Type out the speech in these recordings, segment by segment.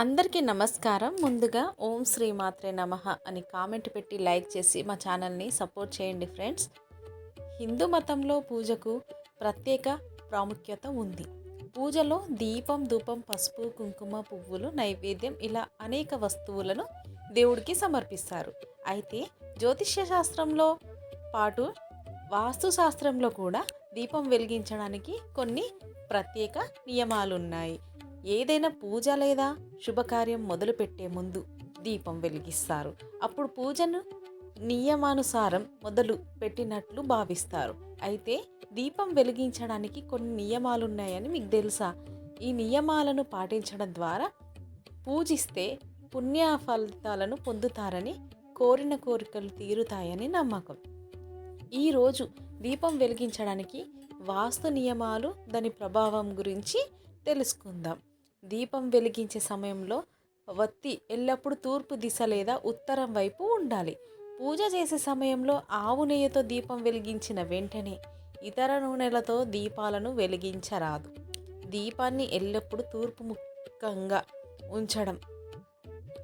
అందరికీ నమస్కారం. ముందుగా ఓం శ్రీ మాత్రే నమ అని కామెంట్ పెట్టి లైక్ చేసి మా ఛానల్ని సపోర్ట్ చేయండి ఫ్రెండ్స్. హిందూ మతంలో పూజకు ప్రత్యేక ప్రాముఖ్యత ఉంది. పూజలో దీపం ధూపం పసుపు కుంకుమ పువ్వులు నైవేద్యం ఇలా అనేక వస్తువులను దేవుడికి సమర్పిస్తారు. అయితే జ్యోతిష్య శాస్త్రంలో పాటు వాస్తు శాస్త్రంలో కూడా దీపం వెలిగించడానికి కొన్ని ప్రత్యేక నియమాలు ఉన్నాయి ఏదైనా పూజ లేదా శుభకార్యం మొదలుపెట్టే ముందు దీపం వెలిగిస్తారు. అప్పుడు పూజను నియమానుసారం మొదలు పెట్టినట్లు భావిస్తారు. అయితే దీపం వెలిగించడానికి కొన్ని నియమాలు ఉన్నాయని మీకు తెలుసా? ఈ నియమాలను పాటించడం ద్వారా పూజిస్తే పుణ్య ఫలితాలను పొందుతారని కోరిన కోరికలు తీరుతాయని నమ్మకం. ఈరోజు దీపం వెలిగించడానికి వాస్తు నియమాలు దాని ప్రభావం గురించి తెలుసుకుందాం. దీపం వెలిగించే సమయంలో వత్తి ఎల్లప్పుడూ తూర్పు దిశ లేదా ఉత్తరం వైపు ఉండాలి. పూజ చేసే సమయంలో ఆవు నెయ్యితో దీపం వెలిగించిన వెంటనే ఇతర నూనెలతో దీపాలను వెలిగించరాదు. దీపాన్ని ఎల్లప్పుడూ తూర్పు ముఖంగా ఉంచడం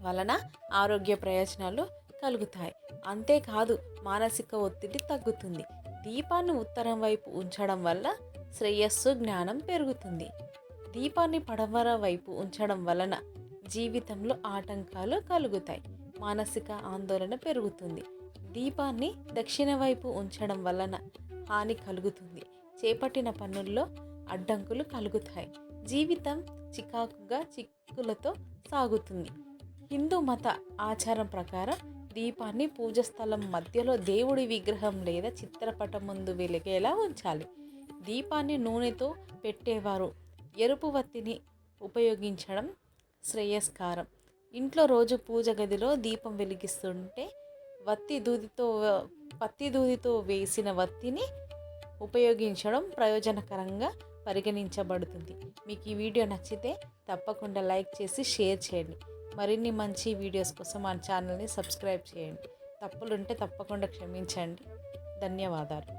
వలన ఆరోగ్య ప్రయోజనాలు కలుగుతాయి. అంతేకాదు మానసిక ఒత్తిడి తగ్గుతుంది. దీపాన్ని ఉత్తరం వైపు ఉంచడం వల్ల శ్రేయస్సు జ్ఞానం పెరుగుతుంది. దీపాన్ని పడమర వైపు ఉంచడం వలన జీవితంలో ఆటంకాలు కలుగుతాయి. మానసిక ఆందోళన పెరుగుతుంది. దీపాన్ని దక్షిణ వైపు ఉంచడం వలన హాని కలుగుతుంది. చేపట్టిన పనుల్లో అడ్డంకులు కలుగుతాయి. జీవితం చికాకుగా చిక్కులతో సాగుతుంది. హిందూ మత ఆచారం ప్రకారం దీపాన్ని పూజ స్థలం మధ్యలో దేవుడి విగ్రహం లేదా చిత్రపటం ముందు వెలిగేలా ఉంచాలి. దీపాన్ని నూనెతో పెట్టేవారు ఎరుపు వత్తిని ఉపయోగించడం శ్రేయస్కారం. ఇంట్లో రోజు పూజ గదిలో దీపం వెలిగిస్తుంటే వత్తి దూదితో పత్తి దూదితో వేసిన వత్తిని ఉపయోగించడం ప్రయోజనకరంగా పరిగణించబడుతుంది. మీకు ఈ వీడియో నచ్చితే తప్పకుండా లైక్ చేసి షేర్ చేయండి. మరిన్ని మంచి వీడియోస్ కోసం మా ఛానల్ని సబ్స్క్రైబ్ చేయండి. తప్పులుంటే తప్పకుండా క్షమించండి. ధన్యవాదాలు.